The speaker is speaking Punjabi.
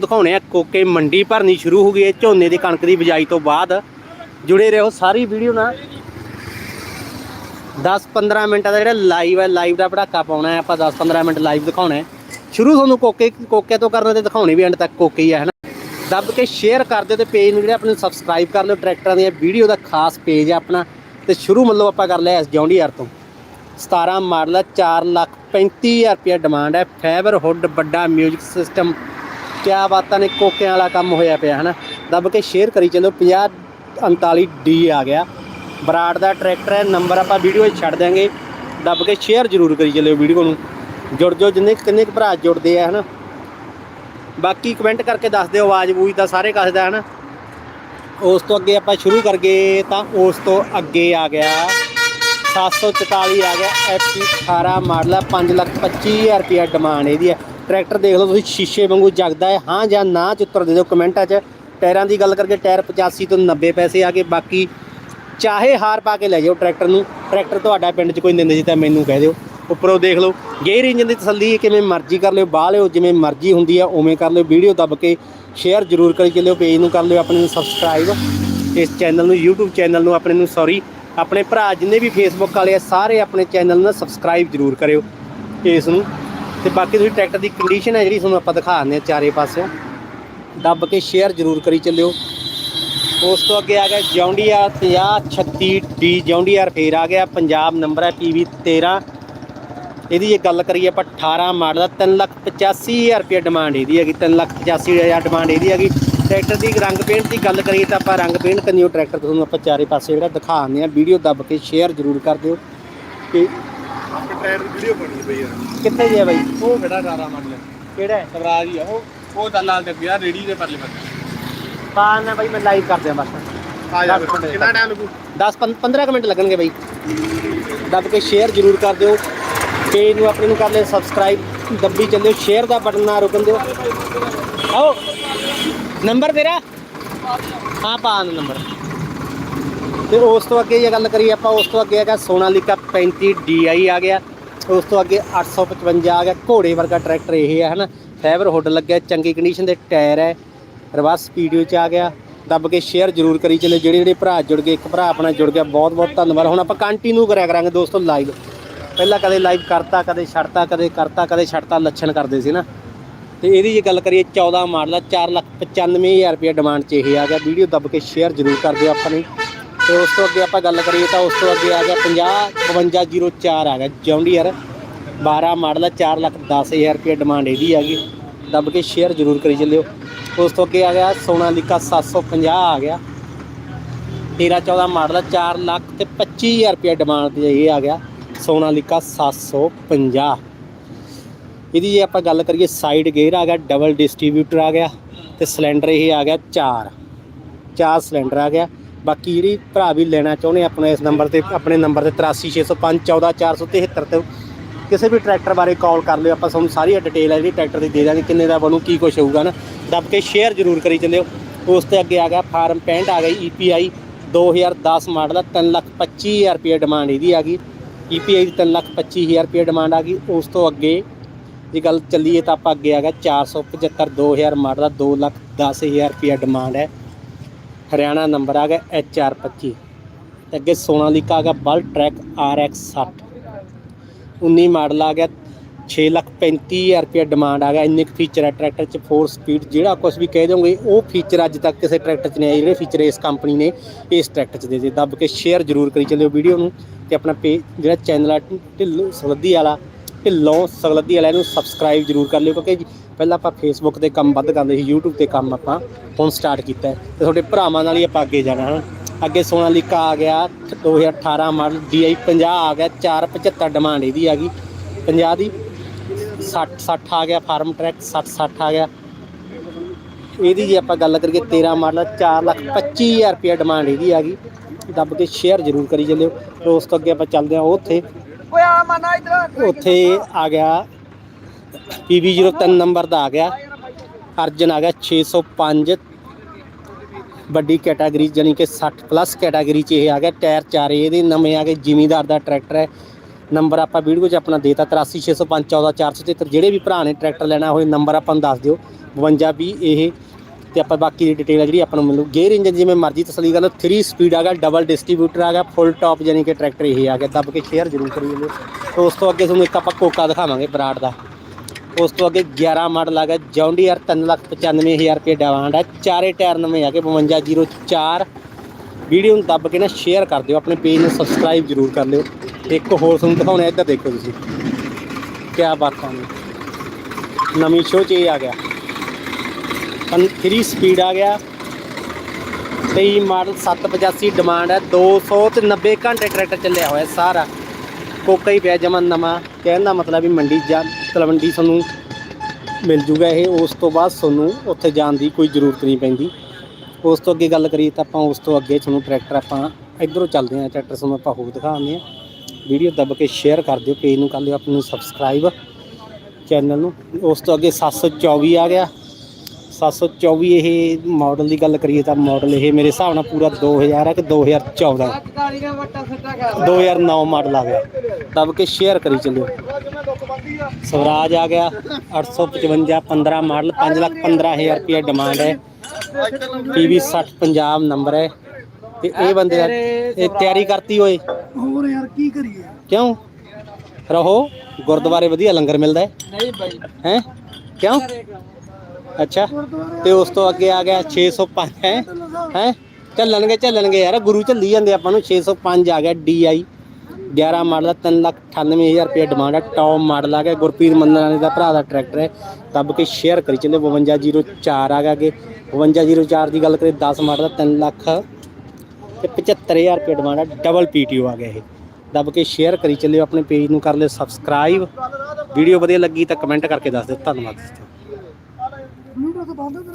ਦਿਖਾਉਣੇ ਆ, ਕੋਕੇ ਮੰਡੀ ਭਰਨੀ ਸ਼ੁਰੂ ਹੋ ਗਈ ਹੈ, ਝੋਨੇ ਦੀ ਕਣਕ ਦੀ ਬਿਜਾਈ ਤੋਂ ਬਾਅਦ। ਜੁੜੇ ਰਹੋ ਸਾਰੀ ਵੀਡੀਓ ਨਾਲ। 10-15 ਮਿੰਟਾਂ ਦਾ ਜਿਹੜਾ ਲਾਈਵ ਹੈ ਲਾਈਵ ਦਾ ਪੜਾਕਾ ਪਾਉਣਾ ਹੈ, ਆਪਾਂ 10-15 ਮਿੰਟ ਲਾਈਵ ਦਿਖਾਉਣਾ ਹੈ। ਸ਼ੁਰੂ ਤੁਹਾਨੂੰ ਕੋਕੇ ਕੋਕੇ ਤੋਂ ਕਰਨਾ ਤੇ ਦਿਖਾਉਣੇ ਵੀ ਐਂਡ ਤੱਕ ਕੋਕੇ ਹੀ ਹੈ, ਹਨਾ? ਦੱਬ ਕੇ ਸ਼ੇਅਰ ਕਰ ਦਿਓ ਤੇ ਪੇਜ ਨੂੰ ਜਿਹੜਾ ਆਪਣੇ ਸਬਸਕ੍ਰਾਈਬ ਕਰ ਲਿਓ। ਟਰੈਕਟਰਾਂ ਦੀਆਂ ਵੀਡੀਓ ਦਾ ਖਾਸ ਪੇਜ ਹੈ ਆਪਣਾ। ਤੇ ਸ਼ੁਰੂ ਮਤਲਬ ਆਪਾਂ ਕਰ ਲਿਆ ਇਸ ਜੌਂਡੀਆਰ ਤੋਂ। 17 ਮਾਡਲ ਹੈ 4 ਲੱਖ 35000 ਰੁਪਏ ਡਿਮਾਂਡ ਹੈ। ਫਾਈਬਰ ਹੁੱਡ ਵੱਡਾ 뮤직 ਸਿਸਟਮ ਕਿਆ ਬਾਤਾਂ ਨੇ, ਕੋਕਿਆਂ ਵਾਲਾ ਕੰਮ ਹੋਇਆ ਪਿਆ, ਹਨਾ? ਦੱਬ ਕੇ ਸ਼ੇਅਰ ਕਰੀ ਚੱਲੋ 50 39 ਡੀ ਆ ਗਿਆ। ਬਰਾੜ ਦਾ ਟਰੈਕਟਰ ਹੈ ਨੰਬਰ ਆਪਾਂ ਵੀਡੀਓ 'ਚ ਛੱਡ ਦਿਆਂਗੇ। ਦੱਬ ਕੇ ਸ਼ੇਅਰ ਜ਼ਰੂਰ ਕਰੀ ਚੱਲਿਓ ਵੀਡੀਓ ਨੂੰ। ਜੁੜ ਜਾਓ, ਜਿੰਨੇ ਕਿੰਨੇ ਕੁ ਭਰਾ ਜੁੜਦੇ ਆ, ਹਨਾ? ਬਾਕੀ ਕਮੈਂਟ ਕਰਕੇ ਦੱਸ ਦਿਓ ਆਵਾਜ਼ ਬੂਝ ਤਾਂ ਸਾਰੇ ਕੱਸਦਾ ਹਨਾ? ਉਸ ਤੋਂ ਅੱਗੇ ਆਪਾਂ ਸ਼ੁਰੂ ਕਰਗੇ ਤਾਂ ਉਸ ਤੋਂ ਅੱਗੇ ਆ ਗਿਆ। 744 ਆ ਗਿਆ ਐਫਪੀ 18 ਮਾਡਲ ਹੈ 525000 ਰੁਪਏ ਡਿਮਾਂਡ ਇਹਦੀ ਹੈ ਟਰੈਕਟਰ ਦੇਖ ਲਓ ਤੁਸੀਂ, ਸ਼ੀਸ਼ੇ ਵਾਂਗੂ ਜਗਦਾ ਹੈ। ਹਾਂ ਜਾਂ ਨਾ, ਚ ਉੱਤਰ ਦੇ ਦਿਓ ਕਮੈਂਟਾਂ 'ਚ। ਟਾਇਰਾਂ ਦੀ ਗੱਲ ਕਰਕੇ ਟਾਇਰ 85 ਤੋਂ 90 ਪੈਸੇ ਆ ਗਏ। ਬਾਕੀ ਚਾਹੇ ਹਾਰ ਪਾ ਕੇ ਲੈ ਜਾਓ ਟਰੈਕਟਰ ਨੂੰ। ਟਰੈਕਟਰ ਤੁਹਾਡਾ ਪਿੰਡ 'ਚ ਕੋਈ ਦਿੰਦੇ ਸੀ ਤਾਂ ਮੈਨੂੰ ਕਹਿ ਦਿਓ। ਉੱਪਰੋਂ ਦੇਖ ਲਓ, ਗੇਅਰ ਇੰਜਨ ਦੀ ਤਸੱਲੀ ਕਿਵੇਂ ਮਰਜ਼ੀ ਕਰ ਲਿਓ, ਬਾਹ ਲਿਓ, ਜਿਵੇਂ ਮਰਜ਼ੀ ਹੁੰਦੀ ਆ, ਉਵੇਂ ਕਰ ਲਿਓ। ਵੀਡੀਓ ਦੱਬ ਕੇ ਸ਼ੇਅਰ ਜ਼ਰੂਰ ਕਰੀ ਚੱਲਿਓ ਪੇਜ ਨੂੰ ਕਰ ਲਿਓ, ਆਪਣੇ ਨੂੰ ਸਬਸਕ੍ਰਾਈਬ ਇਸ ਚੈਨਲ ਨੂੰ, YouTube ਚੈਨਲ ਨੂੰ, ਆਪਣੇ ਨੂੰ ਸੌਰੀ ਆਪਣੇ ਭਰਾ ਜਿੰਨੇ ਵੀ ਫੇਸਬੁੱਕ ਵਾਲੇ ਆ, ਸਾਰੇ ਆਪਣੇ ਚੈਨਲ ਨੂੰ ਸਬਸਕ੍ਰਾਈਬ ਜ਼ਰੂਰ ਕਰਿਓ। ਇਸ ਨੂੰ ਤੇ ਬਾਕੀ ਤੁਸੀਂ ਟਰੈਕਟਰ ਦੀ ਕੰਡੀਸ਼ਨ ਹੈ ਜਿਹੜੀ ਤੁਹਾਨੂੰ ਆਪਾਂ ਦਿਖਾ ਦਿੰਦੇ ਆ ਚਾਰੇ ਪਾਸਿਓਂ। ਦੱਬ ਕੇ ਸ਼ੇਅਰ ਜ਼ਰੂਰ ਕਰੀ ਚੱਲਿਓ। ਉਸ ਤੋਂ ਅੱਗੇ ਆ ਗਿਆ ਜੌਂਡੀਆਰ 5036 ਡੀ ਜੌਂਡੀਆਰ ਫੇਰ ਆ ਗਿਆ, ਪੰਜਾਬ ਨੰਬਰ ਹੈ PV 13 ਇਹਦੀ ਜੇ ਗੱਲ ਕਰੀਏ ਆਪਾਂ 18 ਮਾਡਲ ਦਾ 385000 ਰੁਪਏ ਡਿਮਾਂਡ ਇਹਦੀ ਹੈਗੀ 385000 ਡਿਮਾਂਡ ਇਹਦੀ ਹੈਗੀ। ਟਰੈਕਟਰ ਦੀ ਰੰਗ ਪੇਂਟ ਦੀ ਗੱਲ ਕਰੀਏ ਤਾਂ ਆਪਾਂ ਰੰਗ ਪੇਂਟ ਕਰਨੀ ਉਹ ਟਰੈਕਟਰ ਤੁਹਾਨੂੰ ਆਪਾਂ ਚਾਰੇ ਪਾਸੇ ਜਿਹੜਾ ਦਿਖਾਉਂਦੇ ਆ ਵੀਡੀਓ ਦੱਬ ਕੇ ਸ਼ੇਅਰ ਜ਼ਰੂਰ ਕਰ ਦਿਓ। ਕਿ ਆਪਣੇ ਟਾਇਰ ਦੀ ਵੀਡੀਓ ਬਣੀ ਪਈ ਆ। ਕਿੱਥੇ ਜੇ ਬਾਈ? ਉਹ ਖੜਾ ਰਾਰਾ ਮੰਨ ਲੈ। ਕਿਹੜਾ ਹੈ? ਸਵਰਾਜ ਹੀ ਆ। ਉਹ ਉਹ ਦਲਾਲ ਤੇ ਗਿਆ ਰੇੜੀ ਦੇ ਪਰਲੇ ਪਾਸੇ। ਤਾਂ ਨਾ ਬਾਈ ਮੈਂ ਲਾਈਵ ਕਰ ਦਿਆਂ ਬਸ। ਆ ਜਾ ਦਸ ਫਿਰ। ਮਿੰਟ ਕਿੰਨਾ ਟਾਈਮ ਲੱਗੂ? 10 15 ਕੁ ਮਿੰਟ ਲੱਗਣਗੇ ਬਾਈ। ਦੱਬ ਕੇ ਸ਼ੇਅਰ ਜ਼ਰੂਰ ਕਰ ਦਿਓ। ਪੇਜ ਨੂੰ ਆਪਣੇ ਨੂੰ ਕਰ ਲਿਓ ਸਬਸਕ੍ਰਾਈਬ ਦੱਬੀ ਚੱਲਿਓ। ਸ਼ੇਅਰ ਦਾ ਬਟਨ ਨਾ ਰੁਕਣ ਦਿਓ। ਆਓ। ਨੰਬਰ ਤੇਰਾ? ਹਾਂ ਪਾ ਦੇ ਨੰਬਰ ਤੇ ਉਸ ਤੋਂ ਅੱਗੇ ਜੇ ਗੱਲ ਕਰੀਏ ਆਪਾਂ, ਉਸ ਤੋਂ ਅੱਗੇ ਹੈਗਾ ਸੋਨਾਲੀਕਾ 35 DI ਆ ਗਿਆ। ਉਸ ਤੋਂ ਅੱਗੇ 855 ਆ ਗਿਆ। ਘੋੜੇ ਵਰਗਾ ਟਰੈਕਟਰ ਇਹ ਹੈ, ਹਨਾ? ਫਾਈਬਰ ਹੁੱਡ ਲੱਗਿਆ, ਚੰਗੀ ਕੰਡੀਸ਼ਨ ਦੇ ਟਾਇਰ ਹੈ। ਰਿਵਰਸ ਵੀਡੀਓ ਚ ਆ ਗਿਆ। ਦੱਬ ਕੇ ਸ਼ੇਅਰ ਜ਼ਰੂਰ ਕਰੀ ਚਲੇ। ਜਿਹੜੇ ਜਿਹੜੇ ਭਰਾ ਜੁੜ ਗਏ, ਇੱਕ ਭਰਾ ਆਪਣਾ ਜੁੜ ਗਿਆ। ਬਹੁਤ ਬਹੁਤ ਧੰਨਵਾਦ। ਹੁਣ ਆਪਾਂ ਕੰਟੀਨਿਊ ਕਰਿਆ ਕਰਾਂਗੇ ਦੋਸਤੋ ਲਾਈਵ ਪਹਿਲਾਂ ਕਦੇ ਲਾਈਵ ਕਰਤਾ, ਕਦੇ ਛੱਡਤਾ, ਕਦੇ ਕਰਤਾ, ਕਦੇ ਛੱਡਤਾ, ਲੱਛਣ ਕਰਦੇ ਸੀ ਨਾ। ਤੇ ਇਹਦੀ ਜੇ ਗੱਲ ਕਰੀਏ 14 ਮਾਡਲ ਆ 495000 ਰੁਪਏ ਡਿਮਾਂਡ 'ਚ ਇਹ ਆ ਗਿਆ। ਵੀਡੀਓ ਦੱਬ ਕੇ ਸ਼ੇਅਰ ਜ਼ਰੂਰ ਕਰ ਦਿਓ ਆਪਾਂ ਨੇ। ਤੇ ਉਸ ਤੋਂ ਅੱਗੇ ਆਪਾਂ ਗੱਲ ਕਰੀਏ ਤਾਂ ਉਸ ਤੋਂ ਅੱਗੇ ਆ ਗਿਆ 50 5204 ਆ ਗਿਆ ਜੌਂਡੀਅਰ। 12 ਮਾਡਲ ਆ 410000 ਰੁਪਏ ਡਿਮਾਂਡ ਇਹਦੀ ਆ ਗਈ। ਦੱਬ ਕੇ ਸ਼ੇਅਰ ਜ਼ਰੂਰ ਕਰੀ ਚੱਲਿਓ। ਉਸ ਤੋਂ ਅੱਗੇ ਆ ਗਿਆ ਸੋਨਾਲੀਕਾ 750 ਆ ਗਿਆ। 13 14 ਮਾਡਲ ਹੈ 4 ਲੱਖ ਤੇ 25000 ਰੁਪਏ ਡਿਮਾਂਡ ਤੇ ਇਹ ਆ ਗਿਆ ਸੋਨਾਲੀਕਾ 750 ਇਹਦੀ ਜੇ ਆਪਾਂ ਗੱਲ ਕਰੀਏ ਸਾਈਡ ਗੇਅਰ ਆ ਗਿਆ ਡਬਲ ਡਿਸਟ੍ਰੀਬਿਊਟਰ ਆ ਗਿਆ ਤੇ ਸਿਲੰਡਰ ਇਹ ਆ ਗਿਆ 4 ਚਾਰ ਸਿਲੰਡਰ ਆ ਗਿਆ। ਬਾਕੀ ਜਿਹੜੀ ਭਰਾ ਵੀ ਲੈਣਾ ਚਾਹੁੰਦੇ ਆਪਣਾ ਇਸ ਨੰਬਰ ਤੇ, ਆਪਣੇ ਨੰਬਰ ਤੇ 83605 14473 ਤੇ ਕਿਸੇ ਵੀ ਟਰੈਕਟਰ ਬਾਰੇ ਕਾਲ ਕਰ ਲਿਓ, ਆਪਾਂ ਤੁਹਾਨੂੰ ਸਾਰੀ ਡਿਟੇਲ ਹੈ ਜਿਹੜੀ ਟਰੈਕਟਰ ਦੀ ਦੇ ਦਾਂਗੇ, ਕਿੰਨੇ ਦਾ ਬਣੂ, ਕੀ ਕੁਝ ਹੋਊਗਾ ਨਾ। ਦੱਬ ਕੇ ਸ਼ੇਅਰ ਜ਼ਰੂਰ ਕਰੀ ਚੱਲਿਓ ਉਸ ਤੇ ਅੱਗੇ ਆ ਗਿਆ, ਫਾਰਮ 65 ਆ ਗਈ EPI 2010 ਮਾਡਲ ਦਾ 325000 ਰੁਪਏ ਡਿਮਾਂਡ ਇਹਦੀ ਆ ਗਈ। EPI ਦੀ 325000 ਰੁਪਏ ਡਿਮਾਂਡ ਆ ਗਈ। ਉਸ ਤੋਂ ਅੱਗੇ ਜੇ ਗੱਲ ਚੱਲੀਏ ਤਾਂ ਆਪਾਂ ਅੱਗੇ ਆ ਗਿਆ 475 2000 ਮਾਡਲ ਦਾ 210000 ਰੁਪਏ ਡਿਮਾਂਡ ਹੈ। ਹਰਿਆਣਾ ਨੰਬਰ ਆ ਗਿਆ HR25 ਤੇ ਅੱਗੇ ਸੋਨਾਲੀਕਾ ਆ ਗਿਆ ਬਲ ਟਰੈਕ RX 60 19 ਮਾਡਲ ਆ ਗਿਆ 6 ਲੱਖ 35000 ਰੁਪਏ ਡਿਮਾਂਡ ਆ ਗਿਆ। ਇੰਨੇ ਕੁ ਫੀਚਰ ਹੈ ਟਰੈਕਟਰ 'ਚ 4 ਸਪੀਡ ਜਿਹੜਾ ਕੁਝ ਵੀ ਕਹਿ ਦੋਗੇ ਉਹ ਫੀਚਰ ਅੱਜ ਤੱਕ ਕਿਸੇ ਟਰੈਕਟਰ 'ਚ ਨਹੀਂ ਆਏ ਜਿਹੜੇ ਫੀਚਰ ਇਸ ਕੰਪਨੀ ਨੇ, ਇਸ ਟਰੈਕਟਰ 'ਚ ਦੇ ਦਿੱਤੇ। ਦੱਬ ਕੇ ਸ਼ੇਅਰ ਜ਼ਰੂਰ ਕਰੀ ਚੱਲਿਓ ਵੀਡੀਓ ਨੂੰ ਤੇ ਆਪਣਾ ਪੇਜ ਜਿਹੜਾ ਚੈਨਲ ਆ, ਢਿੱਲੋਂ ਸਲੱਦੀ ਵਾਲਾ, ਢਿੱਲੋਂ ਸਗਲੱਦੀ ਵਾਲਾ ਇਹਨੂੰ ਸਬਸਕ੍ਰਾਈਬ ਜ਼ਰੂਰ ਕਰ ਲਿਓ, ਕਿਉਂਕਿ ਪਹਿਲਾਂ ਆਪਾਂ ਫੇਸਬੁੱਕ ਤੇ ਕੰਮ ਵੱਧ ਕਰਦੇ ਸੀ YouTube ਤੇ ਕੰਮ ਆਪਾਂ ਹੁਣ ਸਟਾਰਟ ਕੀਤਾ ਹੈ। ਤੇ ਤੁਹਾਡੇ ਭਰਾਵਾਂ ਨਾਲ ਹੀ ਆਪਾਂ ਅੱਗੇ ਜਾਣਾ ਹਨ ਅੱਗੇ ਸੋਨਾਲੀਕਾ ਆ ਗਿਆ 2018 ਮਾਡਲ DI 50 ਆ ਗਿਆ 475 ਡਿਮਾਂਡ ਇਹਦੀ ਆ ਗਈ। 50 ਦੀ 60 60 ਆ ਗਿਆ ਫਾਰਮ ਟਰੈਕ 60 60 ਆ ਗਿਆ। ਇਹਦੀ ਜੇ ਆਪਾਂ ਗੱਲ ਕਰੀਏ 13 ਮਾਡਲ 4 ਲੱਖ 25000 ਰੁਪਏ ਡਿਮਾਂਡ ਇਹਦੀ ਆ ਗਈ। ਦੱਬ ਕੇ ਸ਼ੇਅਰ ਜ਼ਰੂਰ ਕਰੀ ਚੱਲਿਓ। ਉਸ ਤੋਂ ਅੱਗੇ ਆਪਾਂ ਚੱਲਦੇ ਉੱਥੇ। ਓਏ ਆ ਮਨਾ ਇਧਰ ਉੱਥੇ ਆ ਗਿਆ PB03 ਨੰਬਰ ਦਾ ਆ ਗਿਆ। ਅਰਜਨ ਆ ਗਿਆ 605 ਵੱਡੀ ਕੈਟਾਗਰੀ ਜਾਨੀ ਕਿ 60 ਪਲੱਸ ਕੈਟਾਗਰੀ 'ਚ ਇਹ ਆ ਗਿਆ। ਟਾਇਰ ਚਾਰੇ ਇਹਦੇ ਨਵੇਂ ਆ ਗਏ। ਜ਼ਿਮੀਦਾਰ ਦਾ ਟਰੈਕਟਰ ਹੈ। ਨੰਬਰ ਆਪਾਂ ਵੀਡੀਓ 'ਚ ਆਪਣਾ ਦੇਤਾ। 8365514473 ਜਿਹੜੇ ਵੀ ਭਰਾ ਨੇ ਟਰੈਕਟਰ ਲੈਣਾ ਹੋਏ ਨੰਬਰ ਆਪਾਂ ਨੂੰ ਦੱਸ ਦਿਓ। 52 ਵੀ ਇਹ। ਤੇ ਆਪਾਂ ਬਾਕੀ ਦੀ ਡਿਟੇਲ ਜਿਹੜੀ ਆਪਾਂ ਨੂੰ ਮਿਲੂ। ਗੇਅਰ ਇੰਜਨ ਜਿਵੇਂ ਮਰਜ਼ੀ, ਤਸਲੀ ਕਰ ਲਓ। 3 ਸਪੀਡ ਆ ਗਿਆ। ਡਬਲ ਡਿਸਟ੍ਰੀਬਿਊਟਰ ਆ ਗਿਆ। ਫੁੱਲ ਟਾਪ ਯਾਨੀ ਕਿ ਟਰੈਕਟਰ ਇਹ ਆ ਗਿਆ। ਦੱਬ ਕੇ ਸ਼ੇਅਰ ਜ਼ਰੂਰ ਕਰੀ ਲਿਓ ਉਸ ਤੋਂ ਅੱਗੇ ਤੁਹਾਨੂੰ ਇੱਕ ਆਪਾਂ ਕੋਕਾ ਦਿਖਾਵਾਂਗੇ ਬਰਾੜ ਦਾ। ਉਸ ਤੋਂ ਅੱਗੇ 11 ਮਾਡਲ ਆ ਗਿਆ ਜੌਂਡੀਅਰ 395000 ਰੁਪਏ ਡਿਮਾਂਡ ਹੈ। ਚਾਰੇ ਟਾਇਰ ਨਵੇਂ ਆ ਗਏ 5204 ਵੀਡੀਓ ਨੂੰ ਦੱਬ ਕੇ ਨਾ ਸ਼ੇਅਰ ਕਰ ਦਿਓ। ਆਪਣੇ ਪੇਜ ਨੂੰ ਸਬਸਕ੍ਰਾਈਬ ਜ਼ਰੂਰ ਕਰ ਲਿਓ। ਇੱਕ ਹੋਰ ਤੁਹਾਨੂੰ ਦਿਖਾਉਣਾ, ਇੱਧਰ ਦੇਖੋ ਤੁਸੀਂ। ਕੀ ਬਾਤਾਂ ਨੇ ਨਵੀਂ ਸ਼ੋ 'ਚ ਇਹ ਆ ਗਿਆ। 3 ਸਪੀਡ ਆ ਗਿਆ। 23 ਮਾਡਲ 785 ਡਿਮਾਂਡ ਹੈ। 200 ਤੇ 90 ਘੰਟੇ ਟਰੈਕਟਰ ਚੱਲਿਆ ਹੋਇਆ ਸਾਰਾ। ਕੋਕਾ ਹੀ ਪਿਆ ਜਮਨ ਨਵਾਂ। ਕਹਿਣ ਦਾ ਮਤਲਬ ਵੀ ਮੰਡੀ ਜਾ ਤਲਵੰਡੀ ਤੁਹਾਨੂੰ ਮਿਲ ਜੂਗਾ ਇਹ। ਉਸ ਤੋਂ ਬਾਅਦ ਤੁਹਾਨੂੰ ਉੱਥੇ ਜਾਣ ਦੀ ਕੋਈ ਜ਼ਰੂਰਤ ਨਹੀਂ ਪੈਂਦੀ। ਉਸ ਤੋਂ ਅੱਗੇ ਗੱਲ ਕਰੀਏ ਤਾਂ ਆਪਾਂ ਉਸ ਤੋਂ ਅੱਗੇ ਤੁਹਾਨੂੰ ਟਰੈਕਟਰ ਆਪਾਂ ਇਧਰੋਂ ਚੱਲਦੇ ਹਾਂ। ਟਰੈਕਟਰ ਤੁਹਾਨੂੰ ਆਪਾਂ ਹੋਰ ਦਿਖਾਉਂਦੇ ਹਾਂ। ਵੀਡੀਓ ਦੱਬ ਕੇ ਸ਼ੇਅਰ ਕਰ ਦਿਓ ਪੇਜ ਨੂੰ ਕਰ ਲਿਓ ਆਪਣੇ ਨੂੰ ਸਬਸਕ੍ਰਾਈਬ ਚੈਨਲ ਨੂੰ। ਉਸ ਤੋਂ ਅੱਗੇ 724 ਆ ਗਿਆ। 724 ਇਹ ਮਾਡਲ ਦੀ ਗੱਲ ਕਰੀਏ ਤਾਂ ਮਾਡਲ ਇਹ ਮੇਰੇ ਹਿਸਾਬ ਨਾਲ ਪੂਰਾ 2000 ਹੈ ਕਿ 2014 ਹੈ। ਕਾਲੀਆਂ ਵੱਟਾ ਸੱਟਾ ਕਰ 2009 ਮਾਡਲ ਆ ਗਿਆ। ਦੱਬ ਕੇ ਸ਼ੇਅਰ ਕਰੀ ਚੱਲਿਓ। ਸਵਰਾਜ ਆ ਗਿਆ। 855 15 ਮਾਡਲ 5 ਲੱਖ 15000 ਰੁਪਏ ਡਿਮਾਂਡ ਹੈ। ਪੀਵੀ 60 ਪੰਜਾਬ ਨੰਬਰ ਹੈ। ਤੇ ਇਹ ਬੰਦੇ ਇਹ ਤਿਆਰੀ ਕਰਤੀ ਹੋਏ ਹੋਰ ਯਾਰ ਕੀ ਕਰੀਏ? ਕਿਉਂ? ਰਹੋ। ਗੁਰਦੁਆਰੇ ਵਧੀਆ ਲੰਗਰ ਮਿਲਦਾ ਹੈ। ਨਹੀਂ ਬਾਈ। ਹੈ? ਕਿਉਂ? ਅੱਛਾ। ਤੇ ਉਸ ਤੋਂ ਅੱਗੇ ਆ ਗਿਆ 605 ਹੈ? ਹੈ? ਚੱਲਣਗੇ ਚੱਲਣਗੇ ਯਾਰ। ਗੁਰੂ ਚੱਲੀ ਜਾਂਦੇ ਆਪਾਂ ਨੂੰ। 605 ਆ ਗਿਆ DI 11 ਮਾਡਲ ਦਾ 398000 ਰੁਪਏ ਡਿਮਾਂਡ ਹੈ। ਟੌਪ ਮਾਡਲ ਆ ਗਿਆ। ਗੁਰਪ੍ਰੀਤ ਮੰਨਣ ਦਾ ਭਰਾ ਦਾ ਟਰੈਕਟਰ ਹੈ। ਦੱਬ ਕੇ ਸ਼ੇਅਰ ਕਰੀ ਚੱਲੇ 5204 ਆ ਗਿਆ ਅੱਗੇ। 5204 ਦੀ ਗੱਲ ਕਰੇ 10 ਮਾਡਲ ਦਾ 3 ਲੱਖ ਤੇ 75000 ਰੁਪਏ ਡਿਮਾਂਡ ਹੈ। ਡਬਲ ਪੀਟੀਓ ਆ ਗਿਆ ਇਹ। ਦੱਬ ਕੇ ਸ਼ੇਅਰ ਕਰੀ ਚੱਲਿਓ ਆਪਣੇ ਪੇਜ ਨੂੰ ਕਰ ਲਿਓ ਸਬਸਕ੍ਰਾਈਬ ਵੀਡੀਓ ਵਧੀਆ ਲੱਗੀ ਤਾਂ ਕਮੈਂਟ ਕਰਕੇ ਦੱਸ ਦਿਓ। ਧੰਨਵਾਦ।